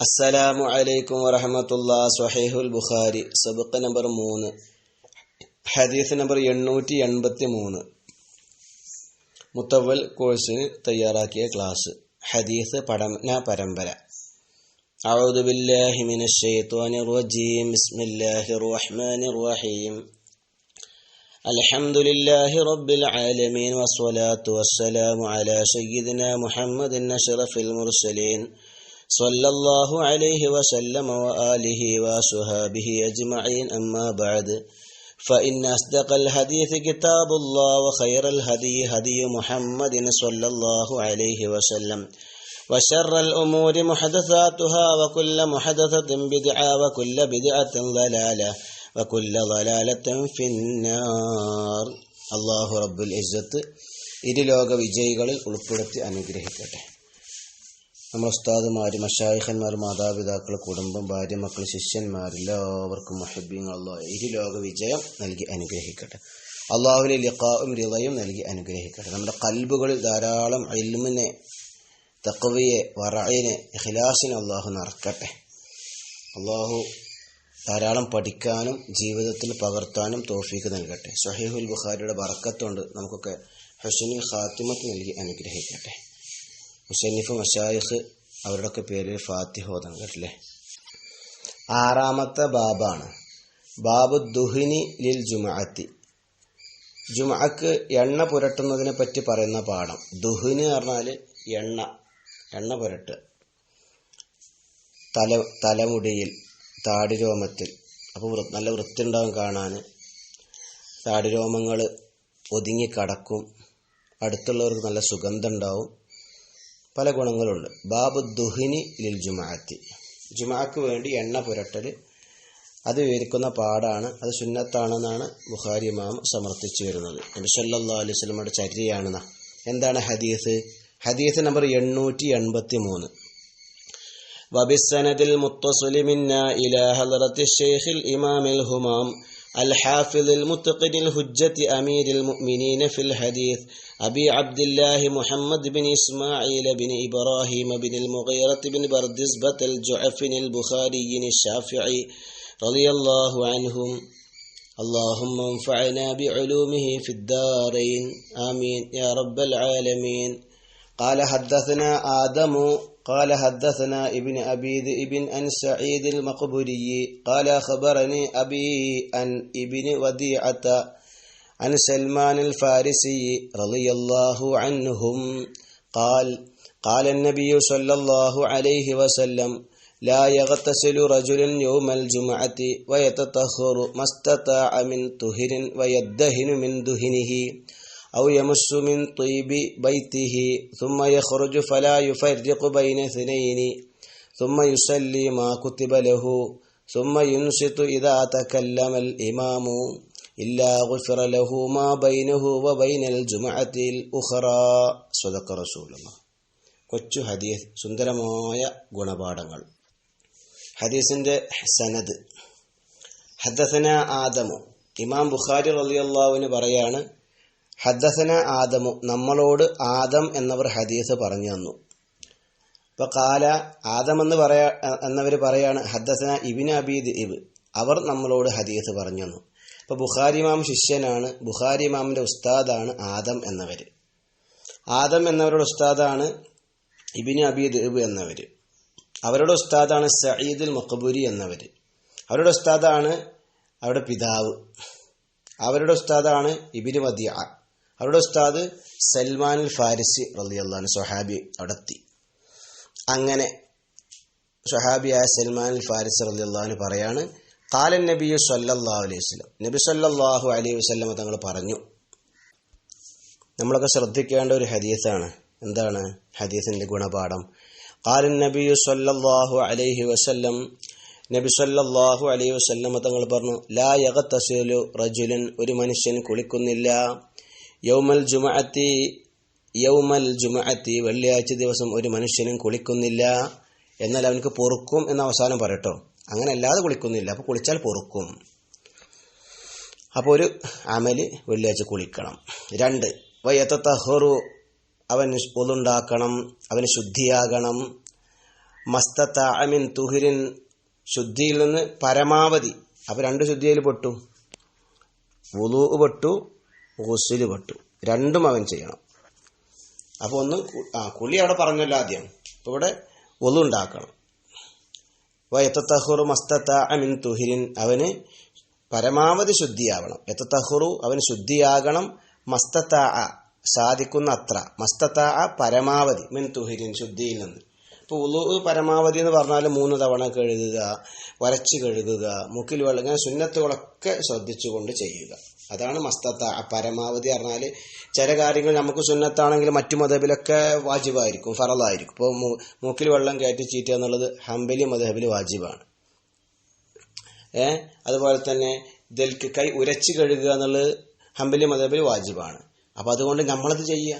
അസ്സലാമു അലൈക്കും വറഹമത്തുള്ള സ്വഹൈഹുൽ ബുഖാരി സബുക്ക് നമ്പർ മൂന്ന് ഹദീസ് നമ്പർ എണ്ണൂറ്റി എൺപത്തി മൂന്ന് മുത്തവൽ കോഴ്സിന് തയ്യാറാക്കിയ ക്ലാസ് ഹദീസ് പഠന പരമ്പര أعوذ بالله من الشيطان الرجيم بسم الله الرحمن الرحيم الحمد لله رب العالمين والصلاة والسلام على سيدنا محمد أشرف المرسلين صلى الله عليه وسلم وآله وصحابه أجمعين أما بعد فإن أصدق الحديث كتاب الله وخير الهدي هدي محمد صلى الله عليه وسلم وشر الأمور محدثاتها وكل محدثة بدعة وكل بدعة ضلالة وكل ضلالة في النار الله رب العزة ഇരുലോക വിജയികളിൽ ഉൾപ്പെടുത്തി അനുഗ്രഹിക്കട്ടെ നമ്മൾ ഉസ്താദുമാർ മഷായിഖന്മാർ മാതാപിതാക്കൾ കുടുംബം ഭാര്യ മക്കൾ ശിഷ്യന്മാർ എല്ലാവർക്കും ഇരു ലോക വിജയം നൽകി അനുഗ്രഹിക്കട്ടെ. അള്ളാഹുവിലെ ലിഖാവും റിളയും നൽകി അനുഗ്രഹിക്കട്ടെ. നമ്മുടെ കൽബുകളിൽ ധാരാളം ഇൽമിനെ തക്കവയെ വറയിനെ ഇഖ്ലാസിനെ അള്ളാഹു നിറക്കട്ടെ. അള്ളാഹു ധാരാളം പഠിക്കാനും ജീവിതത്തിൽ പകർത്താനും തോഫീക്ക് നൽകട്ടെ. ഷഹീഹുൽ ബുഖാരിയുടെ വറക്കത്തുകൊണ്ട് നമുക്കൊക്കെ ഹസനി ഖാത്തിമത്ത് നൽകി അനുഗ്രഹിക്കട്ടെ. മുസന്നിഫ് മഷായിഖ് അവരുടെയൊക്കെ പേര് ഫാത്തിഹ ഓതണം കേട്ടില്ലേ? ആറാമത്തെ ബാബാണ്. ബാബു ദുഹിനി ലിൽ ജുമാഅത്തി ജുമാക്ക് എണ്ണ പുരട്ടുന്നതിനെ പറ്റി പറയുന്ന പാഠം. ദുഹിന് പറഞ്ഞാൽ എണ്ണ എണ്ണ പുരട്ട്. തല തലമുടിയിൽ താടിരോമത്തിൽ. അപ്പോൾ നല്ല വൃത്തി ഉണ്ടാവും കാണാൻ താടിരോമങ്ങൾ ഒതുങ്ങി കടക്കും. അടുത്തുള്ളവർക്ക് നല്ല സുഗന്ധം ഉണ്ടാവും. പല ഗുണങ്ങളുണ്ട് ബാബു ദുഹിനി ലിൽ ജുമാഅത്തി ജുമാക്ക് വേണ്ടി എണ്ണ പുരട്ടൽ അത് വിവരിക്കുന്ന പാടാണ് അത് സുന്നത്താണെന്നാണ് ബുഖാരി ഇമാം സമർത്ഥിച്ചു വരുന്നത് നബി സല്ലല്ലാഹു അലൈഹി വസല്ലമയുടെ ചര്യയാണെന്ന എന്താണ് ഹദീസ് ഹദീസ് നമ്പർ എണ്ണൂറ്റി എൺപത്തി മൂന്ന് وبالسند المتصل منا إلى حضرة الشيخ الإمام الهمام الحافظ المتقن الهجة أمير المؤمنين في الحديث أبي عبد الله محمد بن إسماعيل بن إبراهيم بن المغيرة بن بردزبة الجعفن البخاري الشافعي رضي الله عنهم. اللهم انفعنا بعلومه في الدارين. آمين. يا رب العالمين. قال حدثنا آدم قال حدثنا ابن أبي ذئب عن سعيد المقبري قال خبرني أبي عن ابن وديعة عن سلمان الفارسي رضي الله عنهم. قال قال النبي صلى الله عليه وسلم لا يغتسل رجل يوم الجمعة ويتطهر ما استطاع من طهر ويدهن من دهنه. أو يمس من طيب بيته ثم يخرج فلا يفرق بين اثنين ثم يصلي ما كتب له ثم ينصت إذا تكلم الإمام إلا غفر له ما بينه وبين الجمعة الأخرى صدق رسول الله കൊച്ചു ഹദീസ് സുന്ദരമായ ഗുണപാഠങ്ങൾ ഹദീസിന്റെ സനദ് ഹദ്ദസന ആദമു ഇമാം ബുഖാരി റളിയല്ലാഹുവിന് പറയാണ് ഹദ്ദസന ആദമു നമ്മളോട് ആദം എന്നവർ ഹദീസ് പറഞ്ഞു തന്നു. ഇപ്പൊ കാല ആദം എന്ന് പറയാ എന്നവർ പറയാണ് ഹദ്ദസന ഇബിൻ അബീദ് ഇബ് അവർ നമ്മളോട് ഹദീസ് പറഞ്ഞു തന്നു. ഇപ്പൊ ബുഖാരി ഇമാം ശിഷ്യനാണ് ബുഖാരി ഇമാമിന്റെ ഉസ്താദാണ് ആദം എന്നവർ ആദം എന്നവരുടെ ഉസ്താദാണ് ഇബിന് അബീദ് ഇബ് എന്നവർ അവരുടെ ഉസ്താദാണ് സയ്യിദുൽ മഖബൂരി എന്നവർ അവരുടെ ഉസ്താദാണ് അവരുടെ പിതാവ്. അവരുടെ ഉസ്താദാണ് ഇബിന് മദിയ. അവരുടെ ഉസ്താദ് സൽമാൻ ഫാരിസി റളിയല്ലാഹു സൊഹാബി അവിടെ എത്തി അങ്ങനെ സൊഹാബിയായ സൽമാൻ ഫാരിസി റളിയല്ലാഹു പറയാണ് കാലൻ നബി സല്ലല്ലാഹു അലൈഹി വസ്ലം നബി സല്ലാഹു അലൈഹി വസ്ലം തങ്ങൾ പറഞ്ഞു. നമ്മളൊക്കെ ശ്രദ്ധിക്കേണ്ട ഒരു ഹദീസാണ്. എന്താണ് ഹദീസിന്റെ ഗുണപാഠം? കാലൻ നബി സല്ലാഹു അലൈഹി വസല്ലം. നബി സല്ലാഹു അലൈഹി വസല്ലം തങ്ങൾ പറഞ്ഞു ലാ യഗതസിലു റജുലൻ. ഒരു മനുഷ്യൻ കുളിക്കുന്നില്ല. യൗമൽ ജുമഅത്തി യൗമൽ ജുമഅത്തി വെള്ളിയാഴ്ച ദിവസം ഒരു മനുഷ്യനും കുളിക്കുന്നില്ല. എന്നാൽ അവനക്ക് പൊറുക്കും എന്ന അവസാനം പറയട്ടോ. അങ്ങനെ അല്ലാതെ കുളിക്കുന്നില്ല. അപ്പോൾ കുളിച്ചാൽ പൊറുക്കും. അപ്പോൾ ഒരു അമൽ വെള്ളിയാഴ്ച കുളിക്കണം. രണ്ട് വയത്ത തഹറു അവൻ ഒതുണ്ടാക്കണം അവന് ശുദ്ധിയാകണം. മസ്തത്ത അമിൻ തുഹിരിൻ ശുദ്ധിയിൽ നിന്ന് പരമാവധി. അപ്പോൾ രണ്ട് ശുദ്ധിയിൽ പെട്ടു. വുളു പെട്ടു. ഗുസ്ല് പെട്ടു രണ്ടും അവൻ ചെയ്യണം. അപ്പോൾ ഒന്ന് ആ കുളി അവിടെ പറഞ്ഞല്ലോ ആദ്യം. അപ്പോൾ ഇവിടെ ഒളു ഉണ്ടാക്കണം. വയത്തഹുറു മസ്തത്ത അമിൻ തുഹിരിൻ. അവന് പരമാവധി ശുദ്ധിയാവണം. എത്തഹുറു അവന് ശുദ്ധിയാകണം മസ്തത്ത സാധിക്കുന്ന അത്ര മസ്തത്ത പരമാവധി മിൻ തുഹിരിൻ ശുദ്ധിയിൽ നിന്ന്. ഇപ്പോൾ ഉളു പരമാവധി എന്ന് പറഞ്ഞാൽ മൂന്ന് തവണ കഴുകുക വരച്ച് കഴുകുക മുക്കിൽ വെള്ളം ഇങ്ങനെ സുന്നത്തുകളൊക്കെ ശ്രദ്ധിച്ചുകൊണ്ട് ചെയ്യുക. അതാണ് മസ്തത്ത. പരമാവധി പറഞ്ഞാൽ ചില കാര്യങ്ങൾ നമുക്ക് സുന്നത്താണെങ്കിൽ മറ്റു മതബിലൊക്കെ വാജിബായിരിക്കും ഫറലായിരിക്കും ഇപ്പോൾ മൂക്കിൽ വെള്ളം കയറ്റി ചീറ്റുക എന്നുള്ളത് ഹംബലി മതബിൽ വാജിബാണ്. ഏ? അതുപോലെ തന്നെ ദൽക്ക് കൈ ഉരച്ചു കഴുകുക എന്നുള്ളത് ഹംബലി മതബിൽ വാജിബാണ്. അപ്പോൾ അതുകൊണ്ട് നമ്മളത് ചെയ്യുക.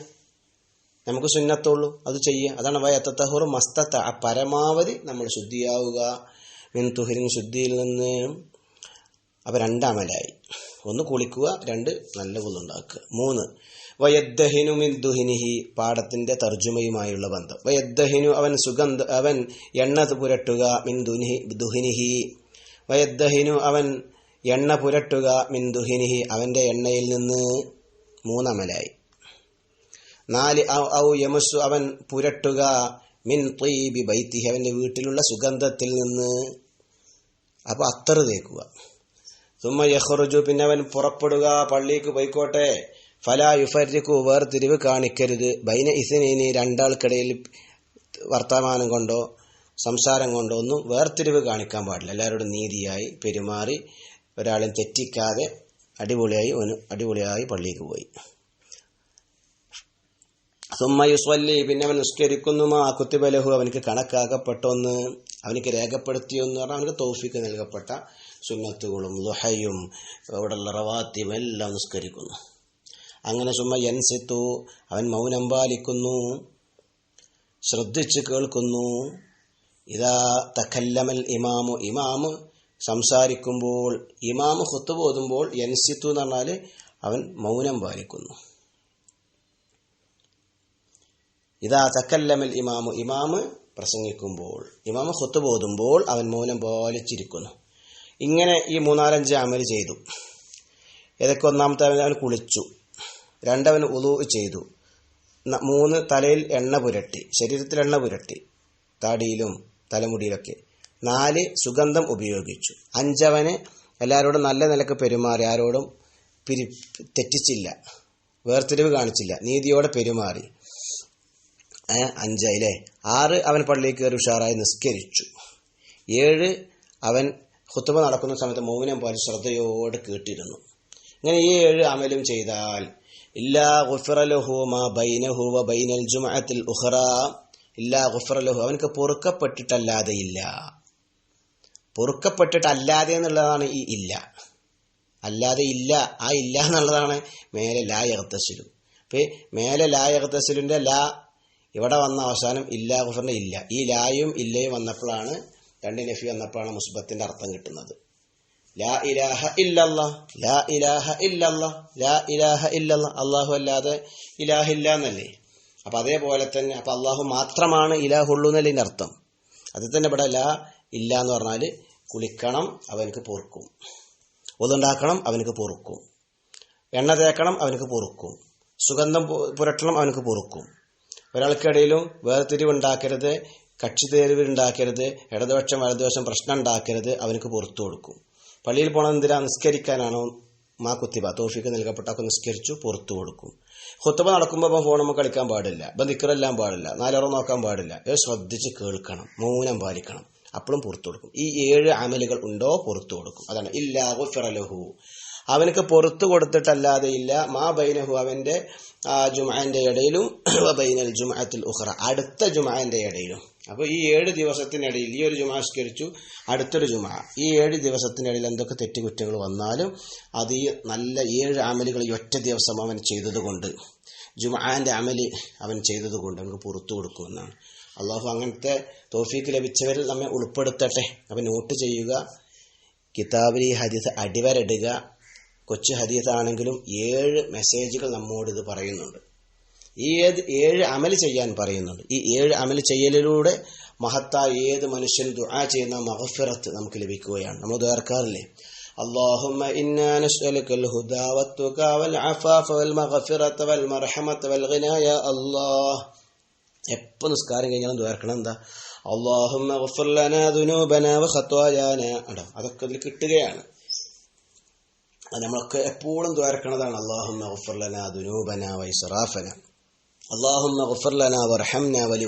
നമുക്ക് സുന്നത്തുള്ളൂ അത് ചെയ്യുക. അതാണ് വയത്തഹുർ മസ്തത്ത. പരമാവധി നമ്മൾ ശുദ്ധിയാവുക. മിൻ തുഹിരിൻ ശുദ്ധിയിൽ നിന്ന്. അപ്പോൾ രണ്ടമലായി. ഒന്ന് കുളിക്കുക രണ്ട് നല്ല പുതുണ്ടാക്കുക മൂന്ന് വയദ്ദഹിനു മിൻ ദുഹിനിഹി പാടത്തിന്റെ തർജുമയുമായുള്ള ബന്ധം. വയദ്ദഹിനു അവൻ സുഗന്ധ അവൻ എണ്ണ പുരട്ടുക മിൻ ദുനിഹി ദുഹിനിഹി. വയദ്ദഹിനു അവൻ എണ്ണ പുരട്ടുക മിൻ ദുഹിനിഹി അവന്റെ എണ്ണയിൽ നിന്ന് മൂന്നമലായി. നാല് ഔ- യമസു അവൻ പുരട്ടുക മിൻ ത്വീബി ബൈത്തിഹി അവന്റെ വീട്ടിലുള്ള സുഗന്ധത്തിൽ നിന്ന്. അപ്പൊ അത്തറ് തേക്കുക. സുമ്മ യഹ്റുജു പിന്നെ അവൻ പുറപ്പെടുക പള്ളിക്ക് പോയിക്കോട്ടെ. ഫല യുഫരിക്കു വേർതിരിവ് കാണിക്കരുത്. ബൈന ഇസിനി രണ്ടാൾക്കിടയിൽ വർത്തമാനം കൊണ്ടോ സംസാരം കൊണ്ടോ ഒന്നും വേർതിരിവ് കാണിക്കാൻ പാടില്ല. എല്ലാവരോടും നീതിയായി പെരുമാറി ഒരാളും തെറ്റിക്കാതെ അടിപൊളിയായി അടിപൊളിയായി പള്ളിക്ക് പോയി. സുമ്മ യുസ്വല്ലി പിന്നെ അവൻ നിസ്കരിക്കുന്നുമാ കുത്തിബലഹു അവനക്ക് കണക്കാക്കപ്പെട്ടൊന്ന് അവനക്ക് രേഖപ്പെടുത്തിയൊന്ന് പറഞ്ഞാൽ അവനക്ക് തോഫിക്ക് നൽകപ്പെട്ട സുന്നത്തുകളും ദുഹയും അവിടെയുള്ള റവാത്തിയും എല്ലാം നിസ്കരിക്കുന്നു. അങ്ങനെ സുമ്മ യൻസിത്തു അവൻ മൗനം പാലിക്കുന്നു. ശ്രദ്ധിച്ച് കേൾക്കുന്നു. ഇതാ തക്കല്ലമൽ ഇമാമു. ഇമാമ് സംസാരിക്കുമ്പോൾ ഇമാമ് ഹൊത്തു പോതുമ്പോൾ യൻസിത്തു എന്ന് പറഞ്ഞാൽ അവൻ മൗനം പാലിക്കുന്നു. ഇതാ തക്കല്ലമൽ ഇമാമു. ഇമാമ് പ്രസംഗിക്കുമ്പോൾ ഇമാമ് ഹൊത്തു പോതുമ്പോൾ അവൻ മൗനം പാലിച്ചിരിക്കുന്നു. ഇങ്ങനെ ഈ മൂന്നാലഞ്ച് അമൽ ചെയ്തു. ഏതൊക്കെ ഒന്നാമത്തെ അവൻ അവൻ കുളിച്ചു. രണ്ടവൻ ഉതു ചെയ്തു. മൂന്ന് തലയിൽ എണ്ണ പുരട്ടി. ശരീരത്തിൽ എണ്ണ പുരട്ടി. താടിയിലും തലമുടിയിലൊക്കെ. നാല് സുഗന്ധം ഉപയോഗിച്ചു. അഞ്ചവന് എല്ലാവരോടും നല്ല നിലയ്ക്ക് പെരുമാറി. ആരോടും പിരി തെറ്റിച്ചില്ല. വേർതിരിവ് കാണിച്ചില്ല. നീതിയോടെ പെരുമാറി. അഞ്ച് ആറ് അവൻ പള്ളിയിൽ കയറി ഉഷാറായി നിസ്കരിച്ചു. ഏഴ് അവൻ ഹുത്തുബ നടക്കുന്ന സമയത്ത് മൗനം പോലെ ശ്രദ്ധയോടെ കേട്ടിരുന്നു. ഇങ്ങനെ ഈ ഏഴ് അമലും ചെയ്താൽ ഇല്ലാ ഗുഫറലഹു മാ ബൈനഹു വ ബൈനൽ ജുമഅത്തിൽ ഇല്ലാ ഗുഫറലഹു അവനക്ക് പൊറുക്കപ്പെട്ടിട്ടല്ലാതെ ഇല്ല. പൊറുക്കപ്പെട്ടിട്ടല്ലാതെ എന്നുള്ളതാണ് ഈ ഇല്ല. അല്ലാതെ ഇല്ല ആ ഇല്ല എന്നുള്ളതാണ് മേലെ ലാ യഹത്തസിലു അപ്പൊ മേലെ ലാ യഹത്തസിലിന്റെ ലാ ഇവിടെ വന്ന അവസാനം ഇല്ലാ ഗുഫറിന്റെ ഇല്ല. ഈ ലായും ഇല്ലയും വന്നപ്പോഴാണ് രണ്ട് നഫി വന്നപ്പോഴാണ് മുസ്ബത്തിന്റെ അർത്ഥം കിട്ടുന്നത്. ലാ ഇലാഹ ഇല്ലല്ല ലാ ഇലാഹ ഇല്ലല്ല ലാ ഇലാഹ ഇല്ലല്ല അള്ളാഹു അല്ലാതെ ഇലാഹില്ല എന്നല്ലേ? അപ്പൊ അതേപോലെ തന്നെ അപ്പൊ അള്ളാഹു മാത്രമാണ് ഇലാഹുള്ളൂ എന്നല്ലേ അർത്ഥം? അതിൽ തന്നെ ഇവിടെ ലാ ഇല്ല എന്ന് പറഞ്ഞാൽ കുളിക്കണം അവനക്ക് പൊറുക്കും. ഒതുണ്ടാക്കണം അവനക്ക് പൊറുക്കും. എണ്ണ തേക്കണം അവനക്ക് പൊറുക്കും. സുഗന്ധം പുരട്ടണം അവനക്ക് പൊറുക്കും. ഒരാൾക്കിടയിലും വേർതിരിവുണ്ടാക്കരുത് കക്ഷിതേരിവ് ഉണ്ടാക്കരുത് ഇടതുപക്ഷം വലതുപക്ഷം പ്രശ്നം ഉണ്ടാക്കരുത് അവനക്ക് പുറത്തു കൊടുക്കും. പള്ളിയിൽ പോണത് എന്തിനാ നിസ്കരിക്കാനാണോ? മാ കുത്തിബ തോഷിക്ക് നൽകപ്പെട്ട ഒക്കെ നിസ്കരിച്ചു പുറത്തു കൊടുക്കും. കുത്തബ നടക്കുമ്പോൾ ഇപ്പം ഫോണുമ്പോൾ കളിക്കാൻ പാടില്ല ഇപ്പം നിക്കറെല്ലാം പാടില്ല നാലോറം നോക്കാൻ പാടില്ല. ഇത് ശ്രദ്ധിച്ച് കേൾക്കണം മൗനം പാലിക്കണം അപ്പോഴും പുറത്തു കൊടുക്കും. ഈ ഏഴ് അമലുകൾ ഉണ്ടോ? പുറത്തു കൊടുക്കും. അതാണ് ഇല്ലാ ഫിറലഹു അവനക്ക് പുറത്തു കൊടുത്തിട്ടല്ലാതെ ഇല്ല. മാ ബൈനഹു അവന്റെ ആ ജുമാന്റെ ഇടയിലും ബൈനൽ ജുമാത്തിൽ ഉഹ്റ അടുത്ത ജുമാന്റെ ഇടയിലും. അപ്പോൾ ഈ ഏഴ് ദിവസത്തിനിടയിൽ ഈ ഒരു ജുമാ സ്കരിച്ചു അടുത്തൊരു ജുമാ. ഈ ഏഴ് ദിവസത്തിനിടയിൽ എന്തൊക്കെ തെറ്റുകുറ്റങ്ങൾ വന്നാലും അത് ഈ നല്ല ഏഴ് അമലുകൾ ഈ ഒറ്റ ദിവസം അവൻ ചെയ്തതുകൊണ്ട് ജുമാന്റെ അമൽ അവൻ ചെയ്തതുകൊണ്ട് നമുക്ക് പുറത്തു കൊടുക്കുമെന്നാണ്. അള്ളാഹു അങ്ങനത്തെ തോഫീക്ക് ലഭിച്ചവരിൽ നമ്മെ ഉൾപ്പെടുത്തട്ടെ. അപ്പം നോട്ട് ചെയ്യുക. കിതാബിൽ ഈ ഹദീസ് അടിവരടുക. കൊച്ചു ഹദീസാണെങ്കിലും ഏഴ് മെസ്സേജുകൾ നമ്മോട് ഇത് പറയുന്നുണ്ട്. ഏത് ഏഴ് അമൽ ചെയ്യാൻ പറയുന്നുണ്ട് ഈ ഏഴ് അമൽ ചെയ്യലിലൂടെ മഹത്തായ ഏത് മനുഷ്യൻ ദുആ ചെയ്യുന്ന മഹഫിറത്ത് നമുക്ക് ലഭിക്കുകയാണ് നമ്മൾ ദ്വാർക്കാറില്ലേ اللهم إنا نسألك الهدى والتقى والعفاف والمغفرة والمرحمة والغنى يا الله എപ്പോൾ നിസ്കാരം കഴിഞ്ഞാലും ദ്വാർക്കണം എന്താ അള്ളാഹുമ്മ ഗഫർ ലനാ ദുനൂബന വഖത്വായാന ഉണ്ടോ അതൊക്കെ ഇതിൽ കിട്ടുകയാണ് അത് നമ്മളൊക്കെ എപ്പോഴും ദ്വാരക്കണതാണ് അള്ളാഹുമ്മ ഗഫർ ലനാ ദുനൂബന വൈസറാഫന അള്ളാഹുമ്മ വലി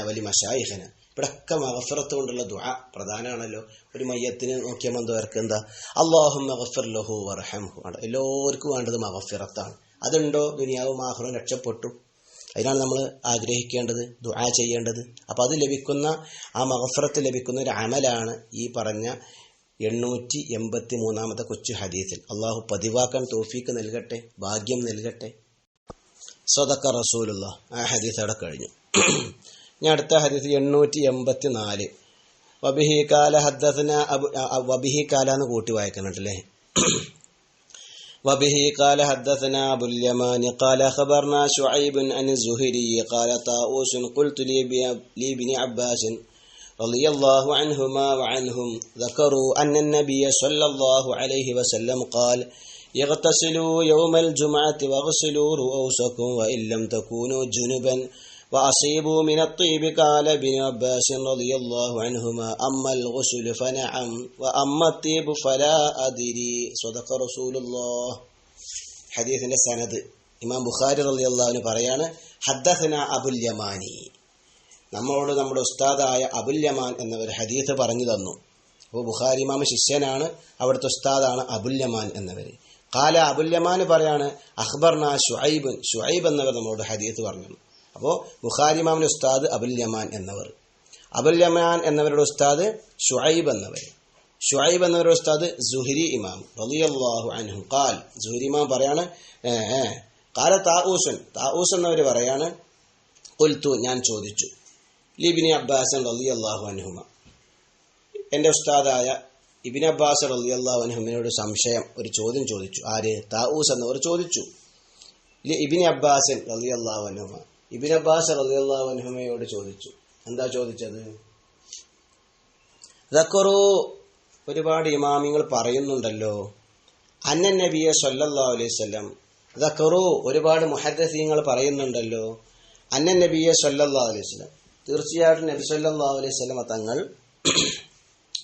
വലി ഇവിടൊക്കെ മഹഫറത്ത് കൊണ്ടുള്ള ദുആ പ്രധാനമാണല്ലോ. ഒരു മയ്യത്തിന് നോക്കിയാൽ മന്ദവർക്ക് എന്താ? അള്ളാഹുമ്മ ഗഫർ ലഹു ആണ് എല്ലാവർക്കും വേണ്ടത് മഹഫിറത്താണ്. അതുണ്ടോ? ദുനിയാവും മാഹറും രക്ഷപ്പെട്ടു. അതിനാണ് നമ്മൾ ആഗ്രഹിക്കേണ്ടത് ദുആ ചെയ്യേണ്ടത്. അപ്പോൾ അത് ലഭിക്കുന്ന ആ മഹഫറത്ത് ലഭിക്കുന്ന ഒരു അമലാണ് ഈ പറഞ്ഞ എണ്ണൂറ്റി എൺപത്തി മൂന്നാമത്തെ കൊച്ചു ഹദീസിൽ. അള്ളാഹു പതിവാക്കാൻ തോഫീക്ക് നൽകട്ടെ ഭാഗ്യം നൽകട്ടെ. സ്വതക്ക റസൂലുള്ള ആ ഹദീസ് അവിടെ കഴിഞ്ഞു ഞാൻ അടുത്ത ഹദീസ് എണ്ണൂറ്റി എൺപത്തി നാല് വബിഹി കാല ഹദ്ദസന അബു വബിഹി കാല എന്ന് കൂട്ടി വായിക്കുന്നുണ്ടല്ലേ وبه قال حدثنا أبو اليمان قال خبرنا شعيب عن الزهري قال طاووس قلت لابن عباس رضي الله عنهما وعنهم ذكروا أن النبي صلى الله عليه وسلم قال اغتسلوا يوم الجمعة واغسلوا رؤوسكم وإن لم تكونوا جنبا وأصيبوا من الطيب قال ابن عباس رضي الله عنهما أما الغسل فنعم وأما الطيب فلا أدري صدق رسول الله حديث السند ഇമാം ബുഖാരി റളിയല്ലാഹു പറയാണ് ഹദ്ദസന അബുൽ യമാനി നമ്മളോട് നമ്മുടെ ഉസ്താദായ അബുൽ യമാൻ എന്നവർ ഹദീസ് പറഞ്ഞു തന്നു അപ്പോൾ ബുഖാരി ഇമാം ശിഷ്യനാണ് അവിടുത്തെ ഉസ്താദാണ് അബുൽ യമാൻ എന്നവർ കാല അബുല്യമാന് പറയാണ് അഖ്ബർന ഷുഐബ് ഷുഐബ് എന്നവർ നമ്മളോട് ഹദീസ് പറഞ്ഞു. അപ്പോൾ ബുഖാരി ഇമാമിന്റെ ഉസ്താദ് അബുല്യമാൻ യമാൻ എന്നവർ. അബുല്യമാൻ യമാൻ എന്നവരുടെ ഉസ്താദ് ഷുഐബ് എന്നവർ. ഷുഐബ് എന്നവരുടെ ഉസ്താദ് സുഹരി ഇമാം റളിയല്ലാഹു അൻഹു. കാൽ സുഹരി ഇമാം പറയാണ് കാല താഊസൻ താഊസ് എന്നവർ പറയാണ് കൊൽത്തു ഞാൻ ചോദിച്ചു. ലിബിനി അബ്ബാസൻ റളിയല്ലാഹു അൻഹുമ. എന്റെ ഉസ്താദായ ഇബിൻ അബ്ബാസ് റളിയല്ലാഹു അൻഹുമിനോട് സംശയം ഒരു ചോദ്യം ചോദിച്ചു. ആര്? താഊസ് എന്നവർ ചോദിച്ചു. ഇബിൻ അബ്ബാസൻ റളിയല്ലാഹു അൻഹുമ. ഇബിൻ അബ്ബാസ് റളിയല്ലാഹു അൻഹുമയോട് ചോദിച്ചു. എന്താ ചോദിച്ചത്? ദക്കറു ഒരുപാട് ഇമാമിങ്ങൾ പറയുന്നുണ്ടല്ലോ അന്നൻ നബിയെ സല്ലല്ലാഹു അലൈഹി ദക്കറു ഒരുപാട് മുഹദ്ദീങ്ങൾ പറയുന്നുണ്ടല്ലോ അന്നൻ നബിയെ സല്ലല്ലാഹു അലൈഹി തീർച്ചയായിട്ടും നബി സല്ലല്ലാഹു അലൈഹി തങ്ങൾ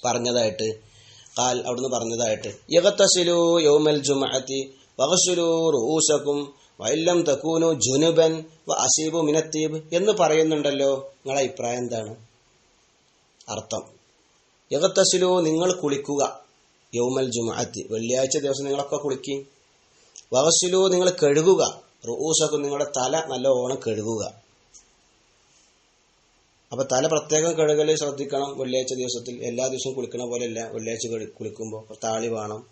പറഞ്ഞതായിട്ട് കാൽ അവിടുന്ന് പറഞ്ഞതായിട്ട്. യഗത്തസിലു യോമൽ ജുമഅത്തി വകസുലു റൂസക്കും വൈല്ലം തക്കൂനു ജുനുബൻ വ അസീബു മിനത്തീബ് എന്ന് പറയുന്നുണ്ടല്ലോ. നിങ്ങളെ അഭിപ്രായം എന്താണ്? അർത്ഥം. യഗത്തസിലു നിങ്ങൾ കുളിക്കുക. യൗമൽ ജുമഅത്തി വെള്ളിയാഴ്ച ദിവസം നിങ്ങളൊക്കെ കുളിക്കും. വഗസിലു നിങ്ങൾ കഴുകുക. റൂസക്കും നിങ്ങളുടെ തല നല്ല ഓണം കഴുകുക. അപ്പൊ തല പ്രത്യേകം കഴുകൽ ശ്രദ്ധിക്കണം വെള്ളിയാഴ്ച ദിവസത്തിൽ. എല്ലാ ദിവസവും കുളിക്കണ പോലെയല്ല. വെള്ളിയാഴ്ച കുളിക്കുമ്പോൾ താളി വേണം.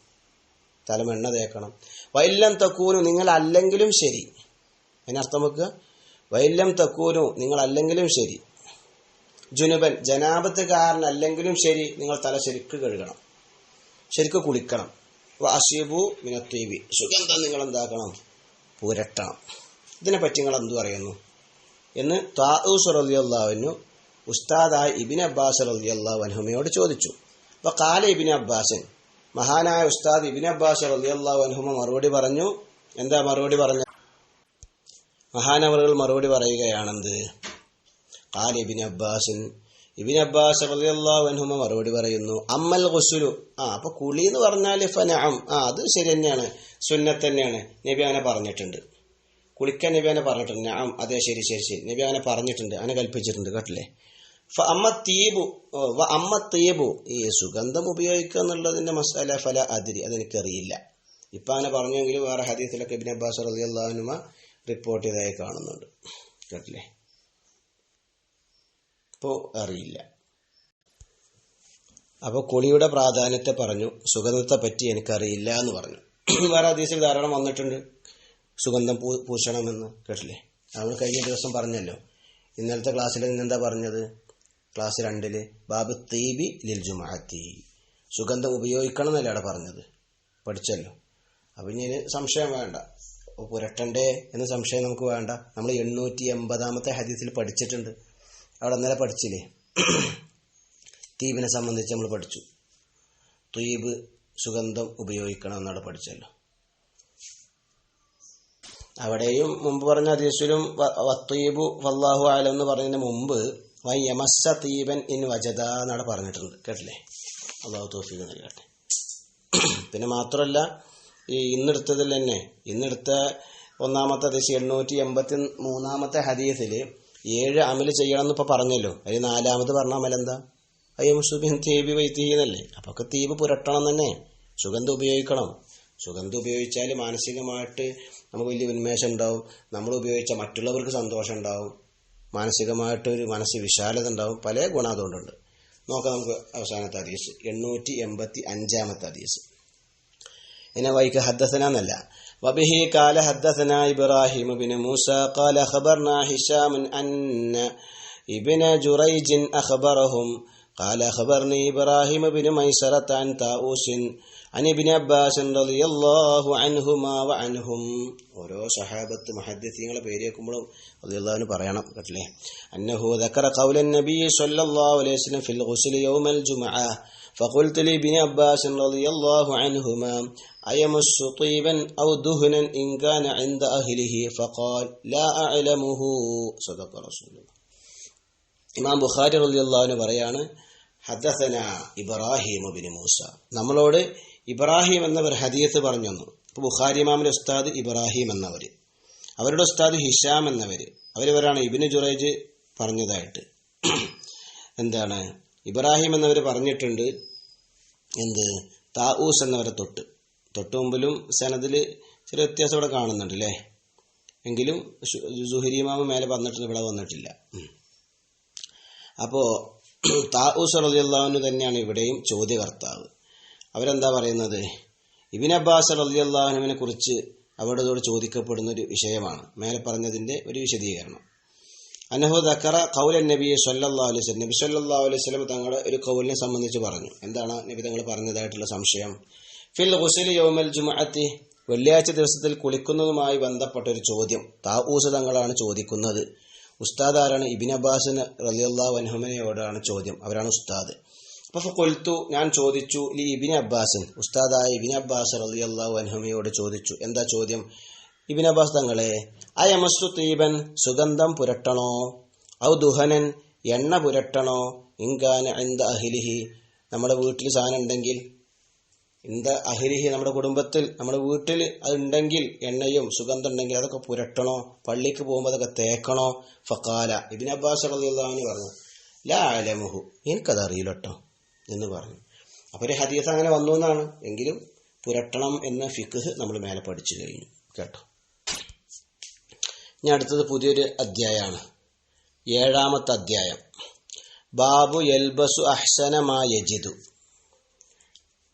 തലമെണ്ണ തേക്കണം. വൈല്ലം തക്കൂനു നിങ്ങൾ അല്ലെങ്കിലും ശരി അതിനർത്ഥം വെക്കുക വൈല്ലം തക്കൂനു നിങ്ങൾ അല്ലെങ്കിലും ശരി. ജുനുബൻ ജനാപത്തുകാരനല്ലെങ്കിലും ശരി. നിങ്ങൾ തല ശരിക്ക് കഴുകണം. ശരിക്ക് കുളിക്കണം. അഷീബു മിനത്തീവി സുഗന്ധം നിങ്ങൾ എന്താക്കണം പുരട്ടണം. ഇതിനെപ്പറ്റി നിങ്ങൾ എന്തു പറയുന്നു? എന്ന് താഊസ് റലിയല്ലാവിനു ഉസ്താദായ ഇബിൻ അബ്ബാസ് റലിയല്ലാഹു അൻഹുമയോട് ചോദിച്ചു. അപ്പോൾ കാല ഇബിൻ അബ്ബാസൻ മഹാനായ ഉസ്താദ് ഇബിൻ അബ്ബാസ് റലിയല്ലാഹു അൻഹുമ മറുപടി പറഞ്ഞു. എന്താ മറുപടി പറഞ്ഞ മഹാനവറുകൾ മറുപടി പറയുകയാണെന്ത്? കാല ഇബിൻ അബ്ബാസിൻ ഇബിൻ അബ്ബാസ് റളിയല്ലാഹു അൻഹുമ മറുപടി പറയുന്നു അമ്മൽ ഗുസുലു. ആ അപ്പൊ കുളി എന്ന് പറഞ്ഞാൽ ഫനഅം. ആ അത് ശരി തന്നെയാണ്. സുന്നത്ത് തന്നെയാണ്. നബി അങ്ങനെ പറഞ്ഞിട്ടുണ്ട്. കുളിക്കാൻ നബി അങ്ങനെ പറഞ്ഞിട്ടുണ്ട്. അതെ ശരി ശരി ശരി. നബി അങ്ങനെ പറഞ്ഞിട്ടുണ്ട്. അങ്ങനെ കൽപ്പിച്ചിട്ടുണ്ട്. കേട്ടില്ലേ? അമ്മ തീബു അമ്മ തീബു. ഈ സുഗന്ധം ഉപയോഗിക്കുക എന്നുള്ളതിന്റെ മസാല ഫല അതിരി അതെനിക്കറിയില്ല. ഇപ്പൊ അങ്ങനെ പറഞ്ഞെങ്കിൽ വേറെ ഹദീസിലൊക്കെ ഇബിൻ അബ്ബാസ് റളിയല്ലാഹു അൻഹുമ റിപ്പോർട്ട് ചെയ്തതായി കാണുന്നുണ്ട്. കേട്ടില്ലേ? ഇപ്പോൾ അറിയില്ല. അപ്പോൾ കുളിയുടെ പ്രാധാന്യത്തെ പറഞ്ഞു സുഗന്ധത്തെ പറ്റി എനിക്കറിയില്ല എന്ന് പറഞ്ഞു. വേറെ ഹദീസിൽ ധാരാളം വന്നിട്ടുണ്ട് സുഗന്ധം പൂ പൂശണമെന്ന്. കേട്ടില്ലേ? നമ്മൾ കഴിഞ്ഞ ദിവസം പറഞ്ഞല്ലോ ഇന്നലത്തെ ക്ലാസ്സിൽ ഇന്നെന്താ പറഞ്ഞത്? ക്ലാസ് രണ്ടിൽ ബാബ് തീബി ലിൽ ജുമാഅത്തി. സുഗന്ധം ഉപയോഗിക്കണം എന്നല്ല അവിടെ പറഞ്ഞത്? പഠിച്ചല്ലോ. അപ്പം ഇനി സംശയം വേണ്ട. പുരട്ടണ്ടേ എന്ന സംശയം നമുക്ക് വേണ്ട. നമ്മൾ എണ്ണൂറ്റി എൺപതാമത്തെ ഹദീസിൽ പഠിച്ചിട്ടുണ്ട്. അവിടെ ഇന്നലെ പഠിച്ചില്ലേ? തീപിനെ സംബന്ധിച്ച് നമ്മൾ പഠിച്ചു. ത്വീബ് സുഗന്ധം ഉപയോഗിക്കണം എന്നവിടെ പഠിച്ചല്ലോ. അവിടെയും മുമ്പ് പറഞ്ഞ ഹദീസിലും വത്തീബു വല്ലാഹു ആലം എന്ന് പറഞ്ഞതിന് മുമ്പ് വൈ യമസ തീവൻ ഇൻ വജത എന്നാണ് പറഞ്ഞിട്ടുണ്ട് കേട്ടില്ലേ? അള്ളാഹു തോഫിക്ക് നൽകട്ടെ. പിന്നെ മാത്രമല്ല ഈ ഇന്നെടുത്തതിൽ തന്നെ ഇന്നെടുത്ത ഒന്നാമത്തെ ദിശ എണ്ണൂറ്റി എൺപത്തി മൂന്നാമത്തെ ഹദീസിൽ ഏഴ് അമൽ ചെയ്യണം എന്നിപ്പോൾ പറഞ്ഞല്ലോ. അതിൽ നാലാമത് പറഞ്ഞ അമലെന്താ എന്താ? അയ്യമുസുബിൻ തീബി വൈത്തീന്നല്ലേ അപ്പൊ ഒക്കെ തീബ് പുരട്ടണം തന്നെ. സുഗന്ധം ഉപയോഗിക്കണം. സുഗന്ധം ഉപയോഗിച്ചാൽ മാനസികമായിട്ട് നമുക്ക് വലിയ ഉന്മേഷം ഉണ്ടാവും. നമ്മൾ ഉപയോഗിച്ച മറ്റുള്ളവർക്ക് സന്തോഷം ഉണ്ടാവും. മാനസികമായിട്ട് ഒരു മനസ്സ് വിശാലത ഉണ്ടാവും പല ഗുണം അതുകൊണ്ടുണ്ട് നോക്കാം നമുക്ക് അവസാനത്തെ ഹദീസ് എണ്ണൂറ്റി എൺപത്തി അഞ്ചാമത്തെ ഹദീസ് إن ويك حدثنا نلا وبه قال حدثنا إبراهيم بن موسى قال خبرنا هشام أن ابن جريج أخبرهم قال أخبرني إبراهيم بن ميسرة عن طاووس عن ابن عباس رضي الله عنهما وعنهم ഓരോ സഹാബത്ത് മഹദ്ദീങ്ങളെ പേര് കേൾക്കുമ്പോഴും റളിയല്ലാഹു പറയണം കേട്ടില്ലേ അന്നഹു ذكر قول النبي صلى الله عليه وسلم في الغسل يوم الجمعة فقلت لابن عباس رضي الله عنهما أيمس طيبا أو دهنا إن كان عند أهله فقال لا أعلمه صدق رسول الله ഇമാം ബുഖാരി റളിയല്ലാഹു പറയാണ് ഹദസന ഇബ്രാഹിം ബിൻ മൂസ നമ്മളോട് ഇബ്രാഹിം എന്നവർ ഹദീസ് പറഞ്ഞു തന്നു ഇപ്പോൾ ബുഖാരിമാമിന്റെ ഉസ്താദ് ഇബ്രാഹിം എന്നവർ അവരുടെ ഉസ്താദ് ഹിഷാം എന്നവർ അവരിവരാണ് ഇബിന് ജുറേജ് പറഞ്ഞതായിട്ട്. എന്താണ്? ഇബ്രാഹിം എന്നവർ പറഞ്ഞിട്ടുണ്ട് എന്ത്? താഊസ് എന്നവരെ തൊട്ട്. തൊട്ട് മുമ്പിലും സനദിൽ ചില വ്യത്യാസം ഇവിടെ കാണുന്നുണ്ട് അല്ലേ എങ്കിലും സുഹരിമാമ മേലെ വന്നിട്ടുണ്ട് ഇവിടെ വന്നിട്ടില്ല. അപ്പോൾ താഊസ് റളിയല്ലാഹുവിന് തന്നെയാണ് ഇവിടെയും ചോദ്യകർത്താവ്. അവരെന്താ പറയുന്നത്? ഇബിൻ അബ്ബാസ് അള്ളാഹുനുവിനെ കുറിച്ച് അവരോട് ചോദിക്കപ്പെടുന്ന ഒരു വിഷയമാണ്. മേലെ പറഞ്ഞതിന്റെ ഒരു വിശദീകരണം. അനഹു ദക്കറ കൗലൻ നബി സല്ലാ അലൈഹി നബി സല്ലാ അലൈഹി വസല്ലം തങ്ങളുടെ ഒരു കൗലിനെ സംബന്ധിച്ച് പറഞ്ഞു. എന്താണ് നബി തങ്ങൾ പറഞ്ഞതായിട്ടുള്ള സംശയം? ഫിൽ ഹുസൈൽ യോമൽ ജുമുഅത്തി വെള്ളിയാഴ്ച ദിവസത്തിൽ കുളിക്കുന്നതുമായി ബന്ധപ്പെട്ട ഒരു ചോദ്യം. താഊസ് തങ്ങളാണ് ചോദിക്കുന്നത്. ഉസ്താദ് ആരാണ്? ഇബിൻ അബ്ബാസിന് റലിയുള്ള വൻഹുമനയോടാണ് ചോദ്യം. അവരാണ് ഉസ്താദ്. കൊൽത്തു ഞാൻ ചോദിച്ചു ലി ഇബിൻ അബ്ബാസൻ ഉസ്താദായ ഇബിൻ അബ്ബാസ് റളിയല്ലാഹു അൻഹുമയോട് ചോദിച്ചു എന്താ ചോദ്യം? ഇബിൻ അബ്ബാസ് തങ്ങളെ അയമസ്തു തീപൻ സുഗന്ധം പുരട്ടണോ? ഔ ദുഹനൻ എണ്ണ പുരട്ടണോ? ഇങ്കാന എന്ത അഹിലിഹി. നമ്മുടെ വീട്ടിൽ സാധനം ഉണ്ടെങ്കിൽ ഇന്ത അഹിലിഹി നമ്മുടെ കുടുംബത്തിൽ നമ്മുടെ വീട്ടിൽ അത് ഉണ്ടെങ്കിൽ എണ്ണയും സുഗന്ധം ഉണ്ടെങ്കിൽ അതൊക്കെ പുരട്ടണോ? പള്ളിക്ക് പോകുമ്പോൾ അതൊക്കെ തേക്കണോ? ഫക്കാല ഇബിൻ അബ്ബാസ് റളിയല്ലാഹു പറഞ്ഞു ലാ അലമുഹു. എനിക്കത് അറിയില്ല കേട്ടോ. എന്ന് പറഞ്ഞു. അപ്പോൾ ഒരു ഹദീസ് അങ്ങനെ വന്നു എന്നാണ്. എങ്കിലും പുരട്ടണം എന്ന ഫിഖ് നമ്മൾ മേലെ പഠിച്ചു കഴിഞ്ഞു. കേട്ടോ? ഇനി അടുത്തത് പുതിയൊരു അധ്യായമാണ് ഏഴാമത്തെ അധ്യായം. ബാബു എൽബസു അഹ്സനമായജിതു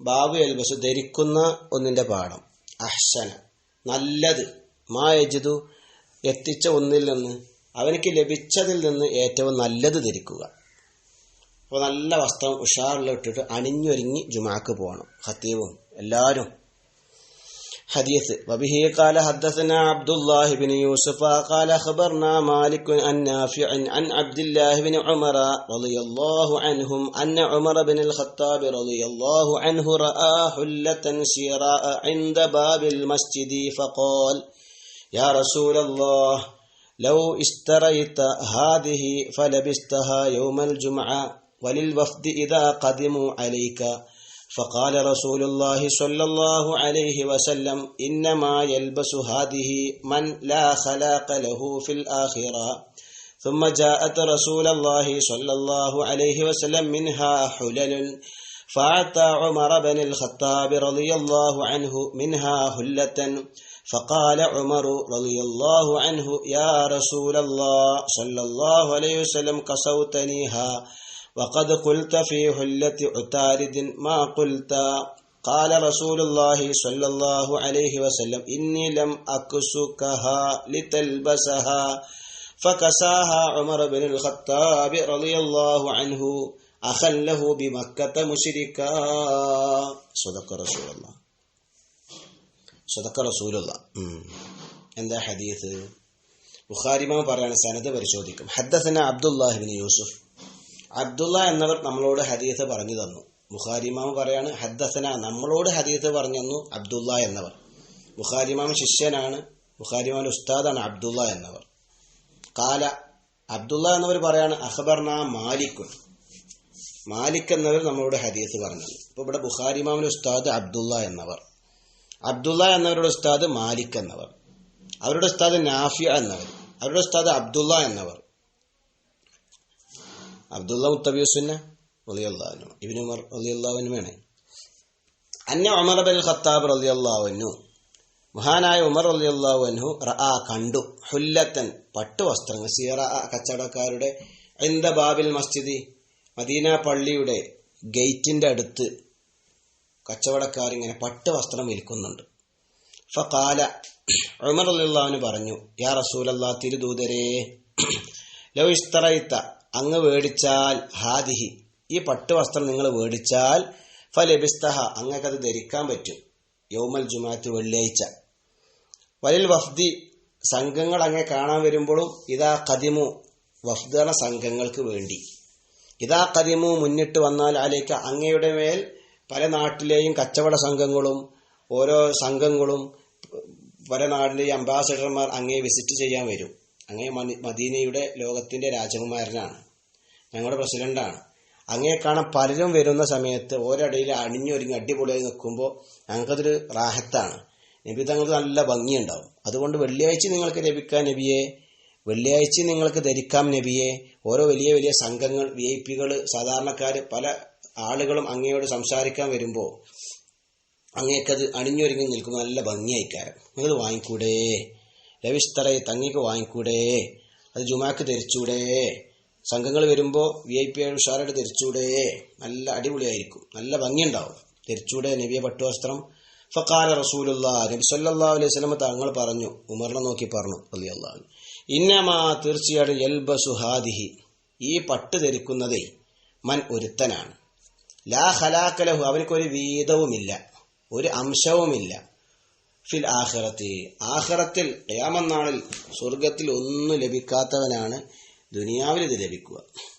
ബാബു എൽബസു ധരിക്കുന്ന ഒന്നിന്റെ പാഠം. അഹ്സന. നല്ലത്. മാ യജിതു എത്തിച്ച ഒന്നിൽ നിന്ന് അവനക്ക് ലഭിച്ചതിൽ നിന്ന് ഏറ്റവും നല്ലത് ധരിക്കുക. അപ്പോൾ നല്ല വസ്ത്രം ഉഷാറിൽ ഇട്ടിട്ട് അണിഞ്ഞൊരുങ്ങി ജുമാക്ക് പോകണം ഹത്തീവും എല്ലാവരും حديث وبه قال حدثنا عبد الله بن يوسف قال خبرنا مالك عن نافع عن عبد الله بن عمر رضي الله عنهم أن عمر بن الخطاب رضي الله عنه رأى حلة شراء عند باب المسجد فقال يا رسول الله لو اشتريت هذه فلبستها يوم الجمعة وللوفد إذا قدموا عليك. فقال رسول الله صلى الله عليه وسلم إنما يلبس هذه من لا خلاق له في الآخرة. ثم جاءت رسول الله صلى الله عليه وسلم منها حلل فأعطى عمر بن الخطاب رضي الله عنه منها هلة فقال عمر رضي الله عنه يا رسول الله صلى الله عليه وسلم كسوتنيها وقد قلت في حلة عتارد ما قلت قال رسول الله صلى الله عليه وسلم إني لم أكسكها لتلبسها فكساها عمر بن الخطاب رضي الله عنه أخا له بمكة مشركا صدق رسول الله صدق رسول الله എന്താ ഹദീസ് ബുഖാരിമാവ് പറയാണ് സനത് പരിശോധിക്കും ഹദ്ദസന അബ്ദുല്ലാഹിബിൻ യൂസുഫ് അബ്ദുള്ള എന്നവർ നമ്മളോട് ഹദീസ് പറഞ്ഞു തന്നു. ബുഖാരിമാവ് പറയാണ് ഹദ്ദസന നമ്മളോട് ഹദീസ് പറഞ്ഞു തന്നു അബ്ദുള്ള എന്നവർ. ബുഖാരിമാം ശിഷ്യനാണ് ബുഖാരിമാൻ ഉസ്താദാണ് അബ്ദുള്ള എന്നവർ. കാല അബ്ദുള്ള എന്നവർ പറയാണ് അഖബർന മാലിക്കുൻ. മാലിക് എന്നവർ നമ്മളോട് ഹദീസ് പറഞ്ഞു ഇപ്പൊ ഇവിടെ ബുഖാരിമാവിന്റെ ഉസ്താദ് അബ്ദുള്ള എന്നവർ. അബ്ദുള്ള എന്നവരുടെ ഉസ്താദ് മാലിക് എന്നവർ. അവരുടെ ഉസ്താദ് നാഫിയ എന്നവർ. അവരുടെ ഉസ്താദ് അബ്ദുള്ള എന്നവർ. അബ്ദുള്ള മുത്തബിയുസുന്ന റളിയല്ലാഹു ഇബ്നു ഉമർ റളിയല്ലാഹുവിനുമാണ് അന്ന ഉമർ ബിൻ ഖത്താബ് റളിയല്ലാഹു മഹാനായ ഉമർ റളിയല്ലാഹു അൻഹു റആ കണ്ടു. ഹുല്ലത്തൻ പട്ടുവസ്ത്രങ്ങൾ സിയറ കച്ചവടക്കാരുടെ എന്ത ബാബിൽ മസ്ജിദി മദീന പള്ളിയുടെ ഗേറ്റിന്റെ അടുത്ത് കച്ചവടക്കാർ ഇങ്ങനെ പട്ട് വസ്ത്രം വിൽക്കുന്നുണ്ട്. ഫഖാല ഉമർ റളിയല്ലാഹു പറഞ്ഞു യാ റസൂലല്ലാ തിരുദൂതരേ ലോ ഇസ്തറൈത്ത അങ്ങ് വേടിച്ചാൽ ഹാദിഹി. ഈ പട്ടുവസ്ത്രം നിങ്ങൾ വേടിച്ചാൽ ഫലബിസ്തഹ അങ്ങക്കത് ധരിക്കാൻ പറ്റും. യൗമൽ ജുമാത്ത് വെള്ളിയാഴ്ച. വലിൽ വഫ്ദി സംഘങ്ങൾ അങ്ങനെ കാണാൻ വരുമ്പോഴും ഇതാ കദിമു വഫ്ദന സംഘങ്ങൾക്ക് വേണ്ടി. ഇതാ കദിമു മുന്നിട്ട് വന്നാൽ അലേക്ക് അങ്ങയുടെ മേൽ പല നാട്ടിലെയും കച്ചവട സംഘങ്ങളും ഓരോ സംഘങ്ങളും പല നാടിലെയും അംബാസഡർമാർ അങ്ങേ വിസിറ്റ് ചെയ്യാൻ വരും. അങ്ങേ മദീനയുടെ ലോകത്തിന്റെ രാജകുമാരനാണ്. ഞങ്ങളുടെ പ്രസിഡന്റാണ് അങ്ങേ കാണാൻ പലരും വരുന്ന സമയത്ത് ഒരടിയിൽ അണിഞ്ഞൊരുങ്ങി അടിപൊളിയായി നിൽക്കുമ്പോൾ ഞങ്ങൾക്കതൊരു റാഹത്താണ്. നബി തങ്ങൾക്ക് നല്ല ഭംഗിയുണ്ടാവും. അതുകൊണ്ട് വെള്ളിയാഴ്ച നിങ്ങൾക്ക് ലഭിക്കാൻ നബിയെ വെള്ളിയാഴ്ച നിങ്ങൾക്ക് ധരിക്കാം നബിയെ ഓരോ വലിയ വലിയ സംഘങ്ങൾ വി ഐ പികൾ സാധാരണക്കാർ പല ആളുകളും അങ്ങയോട് സംസാരിക്കാൻ വരുമ്പോൾ അങ്ങേക്കത് അണിഞ്ഞൊരുങ്ങി നിൽക്കുന്ന നല്ല ഭംഗിയായിക്കാരം. നിങ്ങൾ വാങ്ങിക്കൂടേ? രവിസ്തറയെ തങ്ങിക്ക് വാങ്ങിക്കൂടേ? അത് ജുമാക്ക് ധരിച്ചൂടേ? സംഘങ്ങൾ വരുമ്പോൾ വി ഐ പി ഉഷാറായിട്ട് ധരിച്ചൂടേ. നല്ല അടിപൊളിയായിരിക്കും. നല്ല ഭംഗിയുണ്ടാവും. ധരിച്ചൂടെ നബിയെ പട്ടുവസ്ത്രം. ഫക്കാല റസൂലുള്ള നബി സല്ലാ അലൈഹി സ്വലമ തങ്ങൾ പറഞ്ഞു. ഉമറിനെ നോക്കി പറഞ്ഞു അലി അള്ളാഹു ഇന്നമാ തീർച്ചയായിട്ടും എൽബ ഹാദിഹി. ഈ പട്ട് ധരിക്കുന്നതേ മൻ ഒരുത്തനാണ്. ലാ ഹലാക്കലഹു അവനക്കൊരു വീതവുമില്ല. ഒരു അംശവുമില്ല. ഫിൽ ആഹ്റത്തി ആഹ്റത്തിൽ ഏമന്നാളിൽ സ്വർഗത്തിൽ ഒന്നും ലഭിക്കാത്തവനാണ് ദുനിയാവിൽ ഇത് ലഭിക്കുക.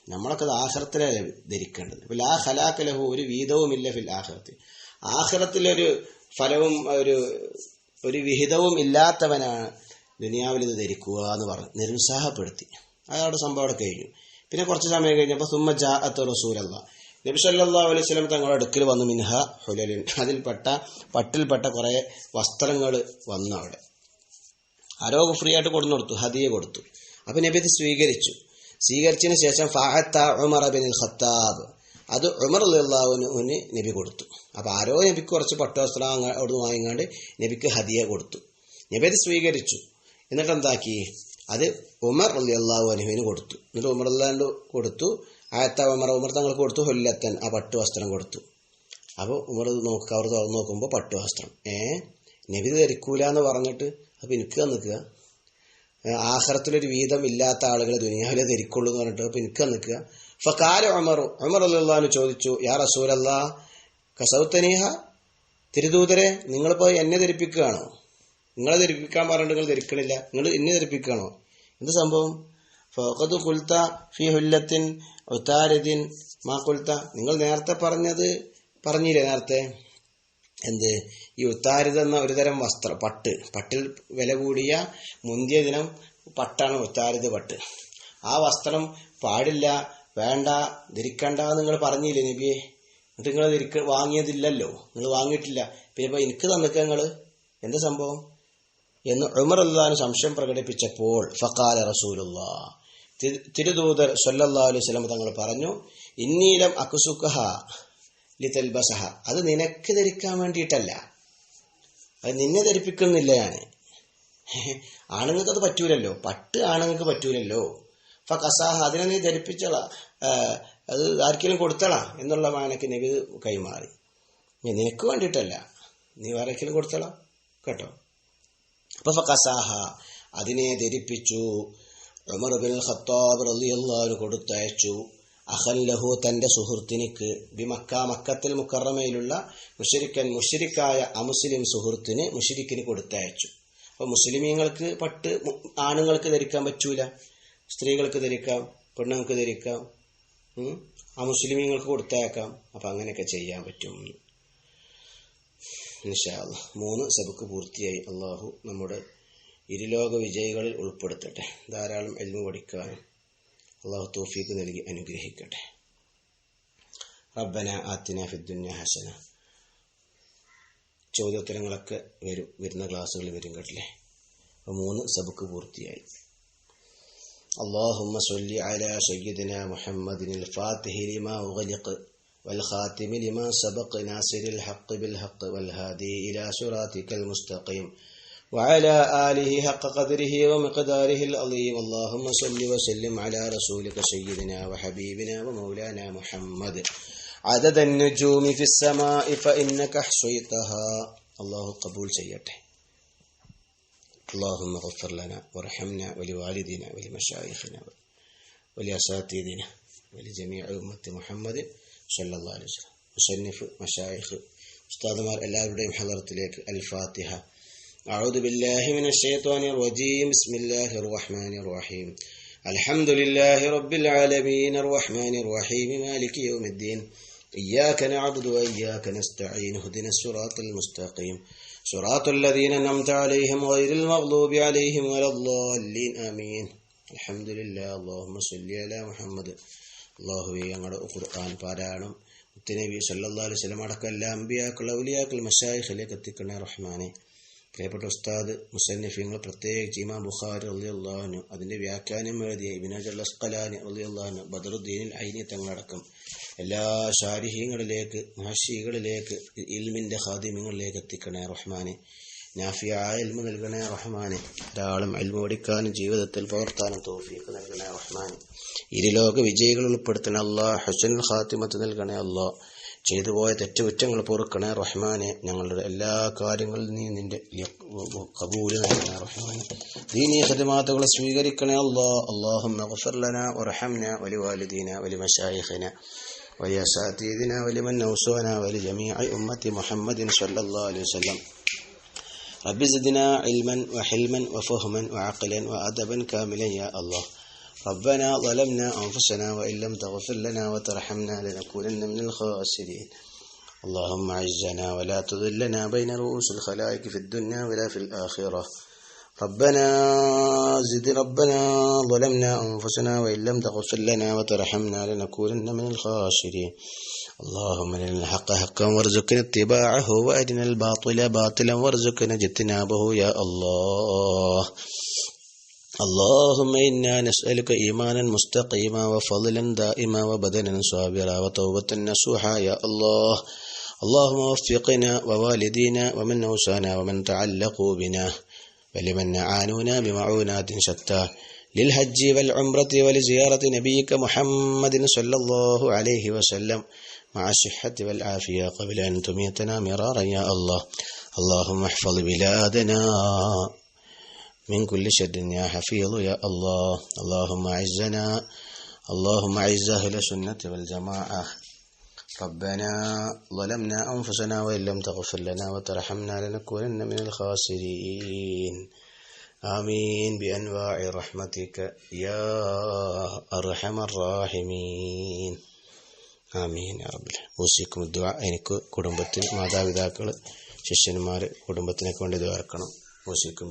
നമ്മളൊക്കെ അത് ആഹ്റത്തിലെ ധരിക്കേണ്ടത്. അപ്പോൾ ലാ ഹലാക്കലഹു ഒരു വീതവുമില്ല ഫിൽ ആഹ്റത്തിൽ ആഹ്റത്തിലൊരു ഫലവും ഒരു ഒരു വിഹിതവും ഇല്ലാത്തവനാണ് ദുനിയാവിൽ ഇത് ധരിക്കുക എന്ന് പറഞ്ഞ് നിരുത്സാഹപ്പെടുത്തി. അതവിടെ സംഭവം അവിടെ കഴിഞ്ഞു. പിന്നെ കുറച്ച് സമയം കഴിഞ്ഞപ്പോൾ സുമ്മ ജാഅത്ത് റസൂലല്ല. നബി സല്ലല്ലാഹു അലൈഹി വസല്ലം തങ്ങളുടെ അടുക്കൽ വന്നു. മിൻഹ ഹുലലിൻ. അതിൽപ്പെട്ട പട്ടിൽപ്പെട്ട കുറേ വസ്ത്രങ്ങൾ വന്നു അവിടെ. ആരോഗ്യ ഫ്രീ ആയിട്ട് കൊടുന്നു കൊടുത്തു. ഹദിയ കൊടുത്തു. അപ്പൊ നബി ഇത് സ്വീകരിച്ചു. സ്വീകരിച്ചതിന് ശേഷം ഫാഹത്ത ഉമർ അബിനിൽ ഖത്താബ്. അത് ഉമർ അള്ളാഹുവിന് നബി കൊടുത്തു. അപ്പൊ ആരോ നബിക്ക് കുറച്ച് പട്ടുവസ്ത്രം അങ്ങ് അവിടുന്ന് വാങ്ങിക്കാണ്ട് നബിക്ക് ഹദിയ കൊടുത്തു. നബി അത് സ്വീകരിച്ചു. എന്നിട്ട് എന്താക്കി? അത് ഉമർ അള്ളി അള്ളാഹു അനുവിന് കൊടുത്തു. എന്നിട്ട് ഉമർ അല്ലാണ്ട് കൊടുത്തു. ആയത്ത ഉമർ ഉമർ തങ്ങൾക്ക് കൊടുത്തു. ഹൊല്ലത്തൻ ആ പട്ടുവസ്ത്രം കൊടുത്തു. അപ്പോൾ ഉമർ നോക്കുക അവർ തുറന്നു നോക്കുമ്പോൾ പട്ടുവസ്ത്രം. ഏ? നബി ധരിക്കൂല എന്ന് പറഞ്ഞിട്ട്. അപ്പോൾ എനിക്ക് നിൽക്കുക ആഹാരത്തിലൊരു വീതം ഇല്ലാത്ത ആളുകൾ ദുനിയാവിലെ ധരിക്കുള്ളൂ എന്ന് പറഞ്ഞിട്ട് എനിക്ക് നിൽക്കുക. ഫക്കാല ഉമറു. ഉമർ അല്ലാന്ന് ചോദിച്ചു യാ റസൂലല്ലാ കസൗത്തനീഹ തിരുദൂതരെ നിങ്ങളിപ്പോൾ എന്നെ ധരിപ്പിക്കുകയാണോ? നിങ്ങളെ ധരിപ്പിക്കാൻ പറഞ്ഞിട്ട് നിങ്ങൾ ധരിക്കണില്ല. നിങ്ങൾ എന്നെ ധരിപ്പിക്കുകയാണോ? എന്ത് സംഭവം? ഫഖദ് കുൽത്ത ഫി ഹുല്ലത്തിൻ ഒത്താരദീൻ മാ കുൽത്ത നിങ്ങൾ നേരത്തെ പറഞ്ഞത് പറഞ്ഞില്ലേ നേരത്തെ? എന്ത്? ഈ ഉത്താരിത എന്ന ഒരു തരം വസ്ത്രം പട്ട്. പട്ടിൽ വില കൂടിയ മുന്തിയ ദിനം പട്ടാണ് ഉത്താരിത പട്ട്. ആ വസ്ത്രം പാടില്ല വേണ്ട ധരിക്കണ്ട നിങ്ങൾ പറഞ്ഞില്ലേ നബിയെ? എന്നിട്ട് നിങ്ങൾ ധരിക്ക വാങ്ങിയതില്ലല്ലോ. നിങ്ങൾ വാങ്ങിയിട്ടില്ല. പിന്നെ എനിക്ക് തന്നിക്ക നിങ്ങൾ എന്താ സംഭവം? എന്ന് ഉമർ അള്ളഹാൻ സംശയം പ്രകടിപ്പിച്ചപ്പോൾ ഫക്കാല റസൂലുള്ള. തിരുദൂതർ സൊല്ലാ അലൈഹി വസല്ലം തങ്ങൾ പറഞ്ഞു ഇന്നീലം അക്കുസുഖഹ ലിതൽബസഹ അത് നിനക്ക് ധരിക്കാൻ വേണ്ടിയിട്ടല്ല. അത് നിന്നെ ധരിപ്പിക്കുന്നില്ലയാണ് ആണുങ്ങൾക്ക് അത് പറ്റൂലല്ലോ. പട്ട് ആണുങ്ങൾക്ക് പറ്റൂലല്ലോ. അപ്പൊ കസാഹ അതിനെ നീ ധരിപ്പിച്ചള. അത് ആർക്കെങ്കിലും കൊടുത്തളാ എന്നുള്ള മാനക്ക് നബി കൈമാറി. നിനക്ക് വേണ്ടിയിട്ടല്ല. നീ വേറെക്കെങ്കിലും കൊടുത്തളാം? കേട്ടോ. അപ്പൊ കസാഹ അതിനെ ധരിപ്പിച്ചു. ഉമർ ബിൻ ഖത്താബ് റളിയല്ലാഹു കൊടുത്തയച്ചു. അഹൻ ലഹു തന്റെ സുഹൃത്തിനിക്ക് ബി മക്ക മക്കത്തിൽ മുക്കറമയിലുള്ള മുഷരിക്കൻ മുഷരിക്കായ അമുസ്ലിം സുഹൃത്തിന് മുഷരിക്കിന് കൊടുത്തയച്ചു. അപ്പോൾ മുസ്ലിമീങ്ങൾക്ക് പട്ട് ആണുങ്ങൾക്ക് ധരിക്കാൻ പറ്റൂല? സ്ത്രീകൾക്ക് ധരിക്കാം പെണ്ണുങ്ങൾക്ക് ധരിക്കാം. ആ മുസ്ലിമീങ്ങൾക്ക് കൊടുത്തയക്കാം. അപ്പം അങ്ങനെയൊക്കെ ചെയ്യാൻ പറ്റും. മൂന്ന് സബക്ക് പൂർത്തിയായി. അള്ളാഹു നമ്മുടെ ഇരുലോക വിജയികളിൽ ഉൾപ്പെടുത്തട്ടെ. ധാരാളം എൽമു പഠിക്കാനും അള്ളാഹു തോഫീക്ക് നൽകി അനുഗ്രഹിക്കട്ടെ റബ്ബന ആത്തിന ഫിദ്ദുന്യ ഹസന ചോദ്യോത്തരങ്ങളൊക്കെ വരും വരുന്ന ക്ലാസ്സുകളിൽ വരും കേട്ടില്ലേ അപ്പോൾ മൂന്ന് സബക്ക് പൂർത്തിയായി اللهم صل على سيدنا محمد الفاتح لما أغلق والخاتم لما سبق ناصر الحق بالحق والهادي إلى صراطك المستقيم وعلى آله حق قدره ومقداره العظيم اللهم صل وسلم على رسولك سيدنا وحبيبنا ومولانا محمد عدد النجوم في السماء فإنك أحصيتها الله قبول سيئته اللهم اغفر لنا وارحمنا ولوالدنا ولمشايخنا ولأساتذتنا ولجميع أمة محمد صلى الله عليه وسلم മുസന്നിഫ് മഷായിഖ് ഉസ്താദുമാർ എല്ലാവരുടെയും ഹലറത്തിലേക്ക് അൽ ഫാത്തിഹ أعوذ بالله من الشيطان الرجيم بسم الله الرحمن الرحيم الحمد لله رب العالمين الرحمن الرحيم مالك يوم الدين إياك نعبد وإياك نستعين اهدنا الصراط المستقيم صراط الذين أنعمت عليهم غير المغضوب عليهم ولا الضالين آمين الحمد لله اللهم صل على محمد അള്ളാഹുവെ ഞങ്ങളുടെ ഖുർആൻ പാരായണം മുത്തനബി സല്ലല്ലാഹു അലൈഹി വസല്ലം അടക്കം എല്ലാ അമ്പിയാക്കൾ ഔലിയാക്കൾ മഷായിഖിലേക്ക് എത്തിക്കണേ റഹ്മാനെ പ്രിയപ്പെട്ട ഉസ്താദ് മുസന്നിഫിങ്ങൾ പ്രത്യേകിച്ച് ഇമാം ബുഖാരി റളിയല്ലാഹു അതിന്റെ വ്യാഖ്യാനം എഴുതിയ ഇബിനജൽ അസ്കലാനി റളിയല്ലാഹു ബദറുദ്ദീനിൽ ഐനി തങ്ങളടക്കം എല്ലാ ശാരിഹ്യങ്ങളിലേക്ക് മഹർഷികളിലേക്ക് ഇൽമിന്റെ ഹാദിമ്യങ്ങളിലേക്ക് എത്തിക്കണേ റഹ്മാനെ. നാഫിയായ ഇൽമ നൽകണേ റഹ്മാനെ. ധാരാളം അൽമ പഠിക്കാനും ജീവിതത്തിൽ പകർത്താനും തോഫിയൊക്കെ നൽകണേ റഹ്മാനെ. ഇരുലോക വിജയികൾ ഉൾപ്പെടുത്തണേ അള്ളാഹ്. ഹുസനുൽ ഖാത്തിമത്ത് നൽകണേ അല്ലാ ചെയ്തു പോയ തെറ്റുകുറ്റങ്ങൾ പൊറുക്കണേ റഹ്മാനെ ഞങ്ങളുടെ എല്ലാ കാര്യങ്ങളിലും നീ നിന്റെ കബൂല് നൽകണേ റഹ്മാനെ ദീനീ ഖിദ്മാത്തുകൾ സ്വീകരിക്കണേ അല്ലാ അല്ലാഹുമ്മ اغفر لنا وارحمنا ولوالدينا ولمشايخنا ولأساتذتنا ولمن أوصانا ولجميع أمة محمد صلى الله عليه وسلم رب زدنا علما وحلما وفهما وعقلا وأدبا كاملا يا الله ربنا ظلمنا أنفسنا وإن لم تغفر لنا وترحمنا لنكونن من الخاسرين. اللهم عزنا ولا تذلنا بين رؤوس الخلائق في الدنيا ولا في الآخرة. ربنا زد ربنا ظلمنا أنفسنا وإن لم تغفر لنا وترحمنا لنكونن من الخاسرين. اللهم لنا الحق حقا وارزقنا اتباعه وأرنا الباطل باطلا وارزقنا اجتنابه يا الله. اللهم إنا نسألك إيمانا مستقيما وفضلا دائما وبدنا صابرا وتوبة نصوحا يا الله. اللهم وفقنا ووالدينا ومن أوصانا ومن تعلقوا بنا. ولمن أعانونا بمعونات شتى. للحج والعمرة ولزيارة نبيك محمد صلى الله عليه وسلم. مع الصحة والعافية قبل أن تميتنا مرارا يا الله. اللهم احفظ بلادنا. من كل شر يا حفيظ يا الله اللهم أعزنا اللهم أعز أهل السنة والجماعة ربنا ظلمنا أنفسنا وإن لم تغفر لنا وترحمنا لنكونن من الخاسرين آمين بأنواع رحمتك يا أرحم الراحمين ആമീൻ അറബിൽ ഊസിക്കും ദുആ എനിക്ക് കുടുംബത്തിന് മാതാപിതാക്കൾ ശിഷ്യന്മാർ കുടുംബത്തിനൊക്കെ വേണ്ടി ദ്വാർക്കണം ഊസിക്കും